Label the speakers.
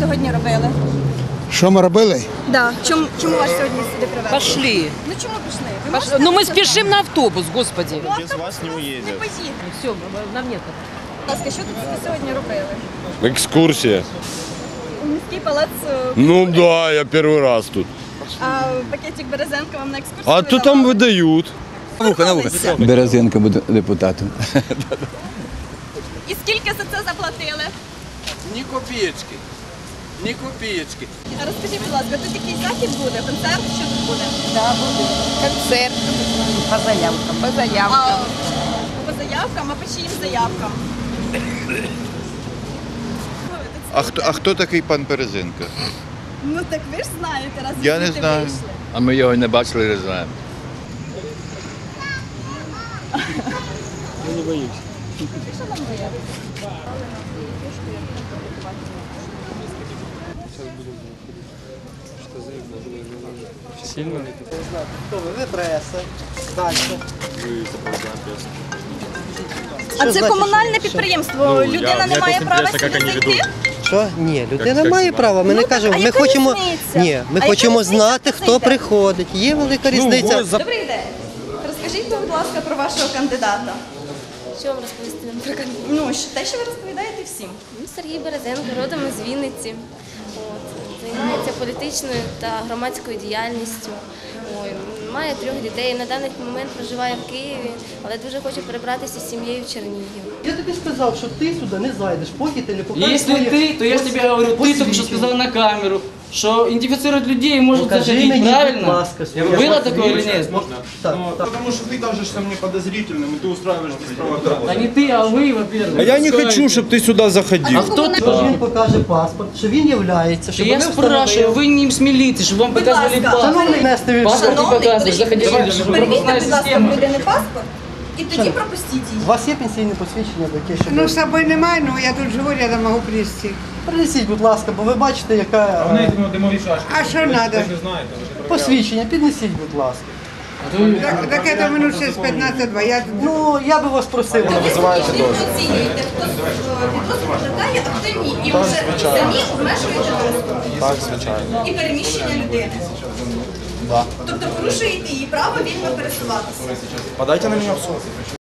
Speaker 1: сьогодні робили?
Speaker 2: Що ми робили?
Speaker 1: Да. Чому, чому вас сьогодні сюди привезли?
Speaker 3: Пошли.
Speaker 1: Ну чому пішли? Ви
Speaker 3: Пошли.
Speaker 1: можете
Speaker 3: Ну мы
Speaker 1: розказати?
Speaker 3: спешим на автобус, господи.
Speaker 1: Ну, автобус вас не поїде.
Speaker 3: Все, нам нет.
Speaker 1: Будь ласка, що тут ви сьогодні робили?
Speaker 4: Экскурсия.
Speaker 1: У міський палац, е,
Speaker 4: Ну да, я первый раз тут.
Speaker 1: а пакетик Березенка вам на екскурсію
Speaker 4: А то там
Speaker 1: видавали?
Speaker 4: выдают.
Speaker 5: Вуха, на вуха. Березенко буде депутатом.
Speaker 1: І скільки за це заплатили?
Speaker 6: Ні копієчки. Ні копієчки.
Speaker 1: А Розкажіть, будь ласка, тут якийсь захід буде, концерт, що тут буде?
Speaker 7: Да, буде. Концерт. По заявкам. По заявкам.
Speaker 1: А по заявкам, а по чиїм заявкам?
Speaker 8: А хто, а хто такий пан Березенко?
Speaker 1: Ну так ви ж знаєте, раз
Speaker 8: Я не
Speaker 1: звідти
Speaker 8: знаю.
Speaker 1: вийшли.
Speaker 4: А ми його не бачили, не знаємо.
Speaker 1: А це комунальне підприємство. Людина не має права сюди зайти?
Speaker 9: Що? Ні, людина має право. Ми
Speaker 1: Ну,
Speaker 9: не кажемо.
Speaker 1: а
Speaker 9: Ми
Speaker 1: яка
Speaker 9: хочемо.
Speaker 1: різниця?
Speaker 9: Ні, ми
Speaker 1: А яка
Speaker 9: хочемо
Speaker 1: різниця,
Speaker 9: знати,
Speaker 1: хто
Speaker 9: хто приходить. Є велика різниця.
Speaker 1: Добрий день. Розкажіть, будь ласка, про вашого кандидата.
Speaker 10: Що вам розповісти нам про кандидата?
Speaker 1: Ну, що- те, що ви розповідаєте всім.
Speaker 10: Ну, Сергій Березенко, родом із Вінниці. От, займається політичною та громадською діяльністю. Ой, має трьох дітей. На даний момент проживає в Києві, але дуже хоче перебратися з сім'єю в Чернігів.
Speaker 9: Я тобі сказав, що ти сюди не зайдеш, поки ти не покажеш. Якщо
Speaker 11: ти, то я ж тобі говорю, ти только
Speaker 9: що
Speaker 11: сказав на камеру, что идентифицировать людей может
Speaker 9: Покажи
Speaker 11: заходить,
Speaker 9: мені, будь
Speaker 11: правильно?
Speaker 9: ласка, своє
Speaker 11: Было такое или нет?
Speaker 9: Так, так.
Speaker 6: Тому що ти кажешся мені подозрительним, і ти устраиваєш беспроводного.
Speaker 11: Да не ты, а вы, во-первых.
Speaker 6: А я не хочу, щоб ти сюди заходив.
Speaker 11: А кто ты?
Speaker 9: Що він покаже паспорт, що він являється,
Speaker 11: Да
Speaker 9: щоб
Speaker 11: я
Speaker 9: ми
Speaker 11: спрашиваю,
Speaker 9: встановили.
Speaker 11: вы не с милиции, чтобы вам показывали
Speaker 1: ласка.
Speaker 11: паспорт.
Speaker 9: Шановний Нестович,
Speaker 11: Паспорт не
Speaker 1: Шановний,
Speaker 11: показываешь, заходи
Speaker 1: давайте,
Speaker 11: сюда, чтобы
Speaker 1: перевірте,
Speaker 11: пропускная
Speaker 1: будь ласка, в
Speaker 11: система.
Speaker 1: людини паспорт, і тоді пропустіть
Speaker 9: у вас є пенсійне посвідчення таке, що
Speaker 7: Ну, з собою немає, але я тут живу, рядом можу принести.
Speaker 9: принесіть, будь ласка, бо ви бачите, яка е,
Speaker 7: А що треба?
Speaker 9: посвідчення, піднесіть, будь ласка.
Speaker 7: Так, так это минут через 15-2. Я
Speaker 9: Ну, я би вас просив.
Speaker 1: Ви оцінюєте, хто підозру викликає, а хто ні. І вже самі обмежуєте доступ. Так, звичайно. І переміщення людини. Тобто порушуєте її право вільно пересуватися.
Speaker 6: Подайте на мене в суд.